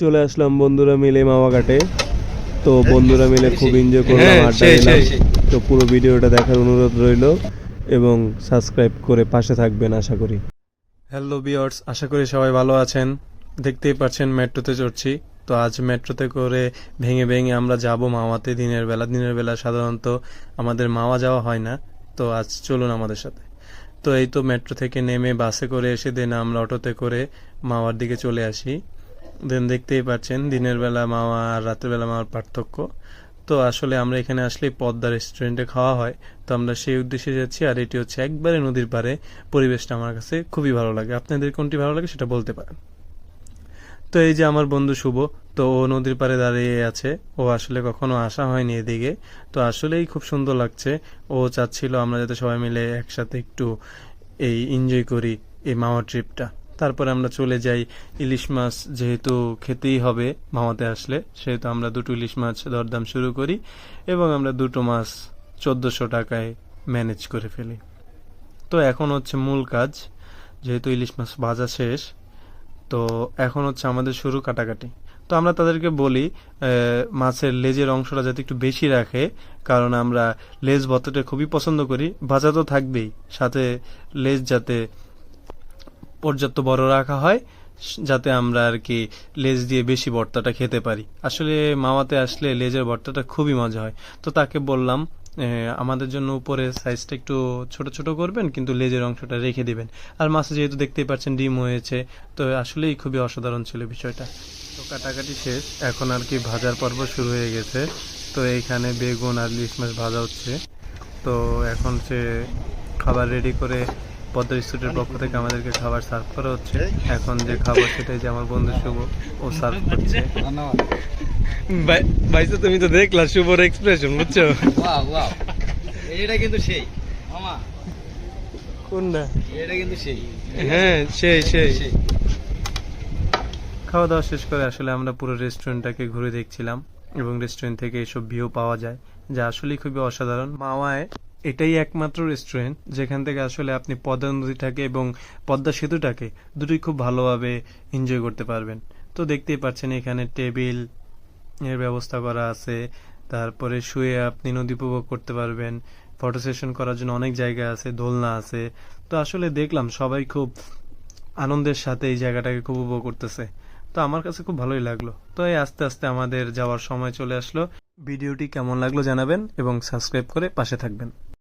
চলে আসলাম বন্ধুরা মিলে মামা ঘাটে তো বন্ধুরা মিলে খুব এনজয় করলাম হ্যাঁ, আড্ডা দিলাম। তো পুরো ভিডিওটা দেখার অনুরোধ রইল এবং সাবস্ক্রাইব করে পাশে থাকবেন আশা করি। হ্যালো বিয়ার্স আশা করি সবাই ভালো আছেন। দেখতেই পাচ্ছেন মেট্রোতে চড়ছি। তো আজ মেট্রোতে করে ভেঙে ভেঙে আমরা যাব মাওয়াতে দিনের বেলা। দিনের বেলা সাধারণত আমাদের মাওয়া যাওয়া হয় না। তো আজ চলুন আমাদের সাথে। তো এই তো মেট্রো থেকে নেমে বাসে করে এসে দেন আমরা অটোতে করে মাওয়ার দিকে চলে আসি। দেন দেখতেই পাচ্ছেন, দিনের বেলা মাওয়া আর রাতের বেলা মাওয়ার পার্থক্য। তো আসলে আমরা এখানে আসলে পদ্মা রেস্টুরেন্টে খাওয়া হয়। তো আমরা সেই উদ্দেশ্যে যাচ্ছি আর এটি হচ্ছে একবারে নদীর পাড়ে। পরিবেশটা আমার কাছে খুবই ভালো লাগে। আপনাদের কোনটি ভালো লাগে সেটা বলতে পারেন। তো এই যে আমার বন্ধু শুভ, তো ও নদীর পাড়ে দাঁড়িয়ে আছে। ও আসলে কখনো আসা হয়নি এদিকে। তো আসলেই খুব সুন্দর লাগছে। ও চাচ্ছিল আমরা যাতে সবাই মিলে একসাথে একটু এই এনজয় করি এই মাওয়া ট্রিপটা তারপরে আমরা চলে যাই ইলিশ মাছ যেহেতু খেতেই হবে মামাতে আসলে, সেহেতু আমরা দুটো ইলিশ মাছ দরদাম শুরু করি এবং আমরা দুটো মাছ চোদ্দোশো টাকায় ম্যানেজ করে ফেলি। তো এখন হচ্ছে মূল কাজ, যেহেতু ইলিশ মাছ ভাজা শেষ, তো এখন হচ্ছে আমাদের শুরু কাটাকাটি। তো আমরা তাদেরকে বলি মাছের লেজের অংশটা যাতে একটু বেশি রাখে, কারণ আমরা লেজ ভর্তাটা খুবই পছন্দ করি। ভাজা তো থাকবেই, সাথে লেজ যাতে পর্যাপ্ত বড় রাখা হয় যাতে আমরা আর কি লেজ দিয়ে বেশি ভর্তাটা খেতে পারি। আসলে মামাতে আসলে লেজের ভর্তাটা খুবই মজা হয়। তো তাকে বললাম আমাদের জন্য উপরে সাইজটা একটু ছোট ছোট করবেন, কিন্তু লেজের অংশটা রেখে দিবেন। আর মাছে যেহেতু দেখতেই পাচ্ছেন ডিম হয়েছে, তো আসলেই খুবই অসাধারণ ছিল বিষয়টা। তো কাটাকাটি শেষ, এখন আর কি ভাজার পর্ব শুরু হয়ে গেছে। তো এইখানে বেগুন আর ইলিশ মাছ ভাজা হচ্ছে। তো এখন সে খাবার রেডি করে পদ্মা ইনস্টিটিউটের পক্ষ থেকে আমাদেরকে খাবার সার্ভ করা হচ্ছে। এখন যে খাবার সেটাই যে আমার বন্ধু শুভ ও সার্ভ করছে। ভাইসা তুমি তো দেখলা শুভর এক্সপ্রেশন বুঝছ? Wow wow. এটা কিন্তু সেই। মামা। কোনটা? এটা কিন্তু সেই। হ্যাঁ সেই সেই। সেই। খাওয়া দাওয়া শেষ করে আসলে আমরা পুরো রেস্টুরেন্টটাকে ঘুরে দেখছিলাম এবং রেস্টুরেন্ট থেকে এসব ভিউ পাওয়া যায় যা আসলেই খুবই অসাধারণ। মাওয়ায় এটাই একমাত্র রেস্টুরেন্ট যেখান থেকে আসলে আপনি পদ্মা নদীটাকে এবং পদ্মা সেতুটাকে দুটোই খুব ভালোভাবে এনজয় করতে পারবেন। তো দেখতেই পাচ্ছেন এখানে টেবিলের ব্যবস্থা করা আছে, তারপরে শুয়ে আপনি নদী উপভোগ করতে পারবেন ফটো সেশন করার জন্য অনেক জায়গা আছে, দোলনা আছে। তো আসলে দেখলাম সবাই খুব আনন্দের সাথে এই জায়গাটাকে খুব উপভোগ করতেছে। তো আমার কাছে খুব ভালোই লাগল। তো এই আস্তে আস্তে আমাদের যাওয়ার সময় চলে আসলো। ভিডিওটি কেমন লাগল জানাবেন এবং সাবস্ক্রাইব করে পাশে থাকবেন।